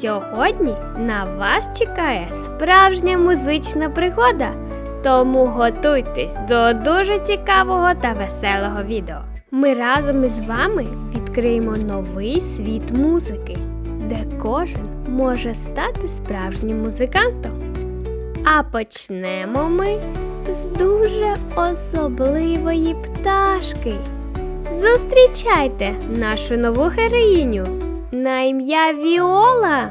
Сьогодні на вас чекає справжня музична пригода. Тому готуйтесь до дуже цікавого та веселого відео. Ми разом із вами відкриємо новий світ музики, де кожен може стати справжнім музикантом. А почнемо ми з дуже особливої пташки. Зустрічайте нашу нову героїню на ім'я Віола.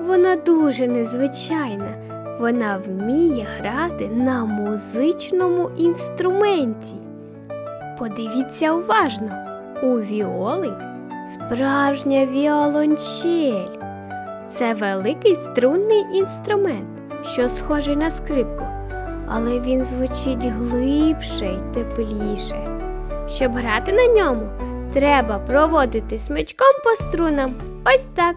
Вона дуже незвичайна. Вона вміє грати на музичному інструменті. Подивіться уважно, у Віоли справжня віолончель. Це великий струнний інструмент, що схожий на скрипку, але він звучить глибше й тепліше. Щоб грати на ньому, треба проводити смичком по струнам. Ось так.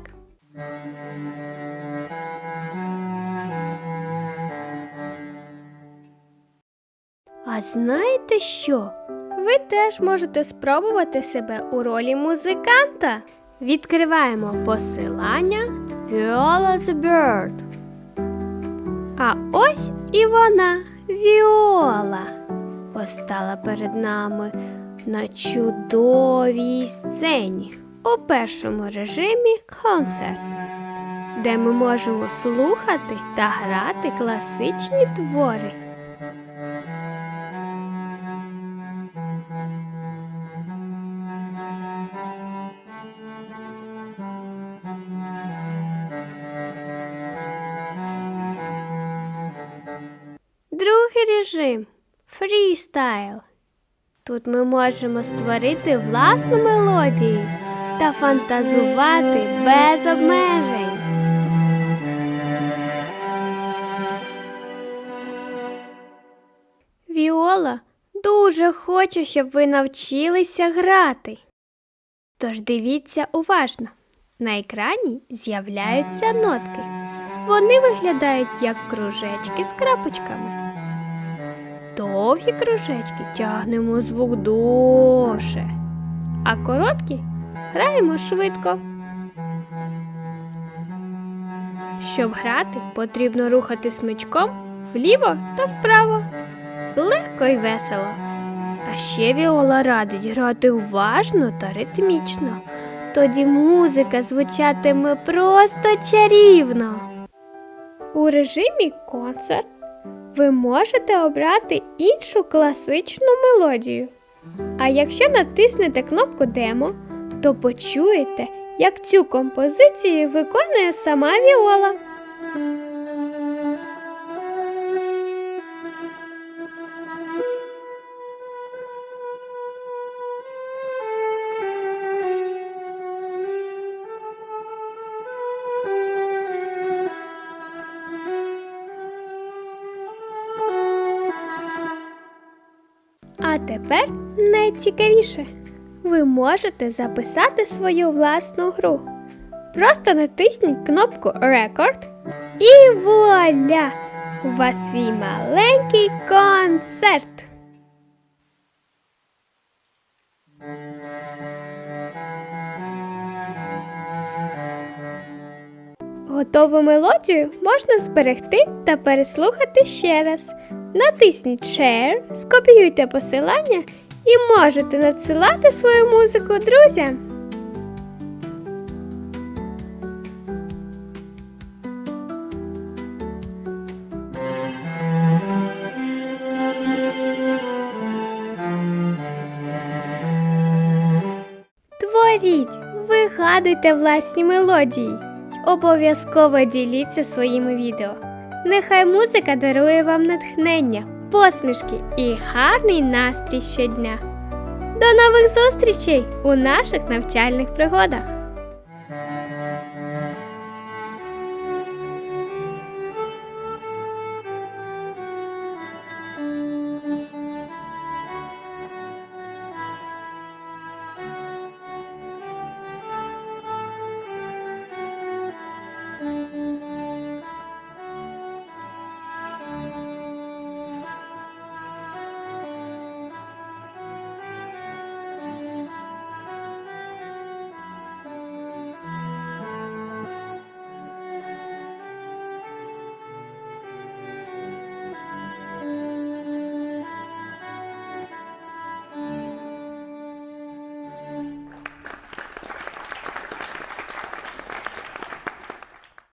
А знаєте що? Ви теж можете спробувати себе у ролі музиканта. Відкриваємо посилання Viola the Bird. А ось і вона, Віола, постала перед нами на чудовій сцені у першому режимі концерт, де ми можемо слухати та грати класичні твори. Другий режим фрістайл. Тут ми можемо створити власну мелодію та фантазувати без обмежень. Віола дуже хоче, щоб ви навчилися грати. Тож дивіться уважно. На екрані з'являються нотки. Вони виглядають як кружечки з крапочками. Довгі кружечки тягнемо звук довше, а короткі граємо швидко. Щоб грати, потрібно рухати смичком вліво та вправо. Легко і весело. А ще Віола радить грати уважно та ритмічно. Тоді музика звучатиме просто чарівно. У режимі концерт ви можете обрати іншу класичну мелодію. А якщо натиснете кнопку Демо, то почуєте, як цю композицію виконує сама Віола. А тепер найцікавіше. Ви можете записати свою власну гру. Просто натисніть кнопку Record і вуаля! У вас свій маленький концерт. Готову мелодію можна зберегти та переслухати ще раз. Натисніть Share, скопіюйте посилання і можете надсилати свою музику друзям. Творіть, вигадуйте власні мелодії. Обов'язково діліться своїми відео. Нехай музика дарує вам натхнення, посмішки і гарний настрій щодня. До нових зустрічей у наших навчальних пригодах!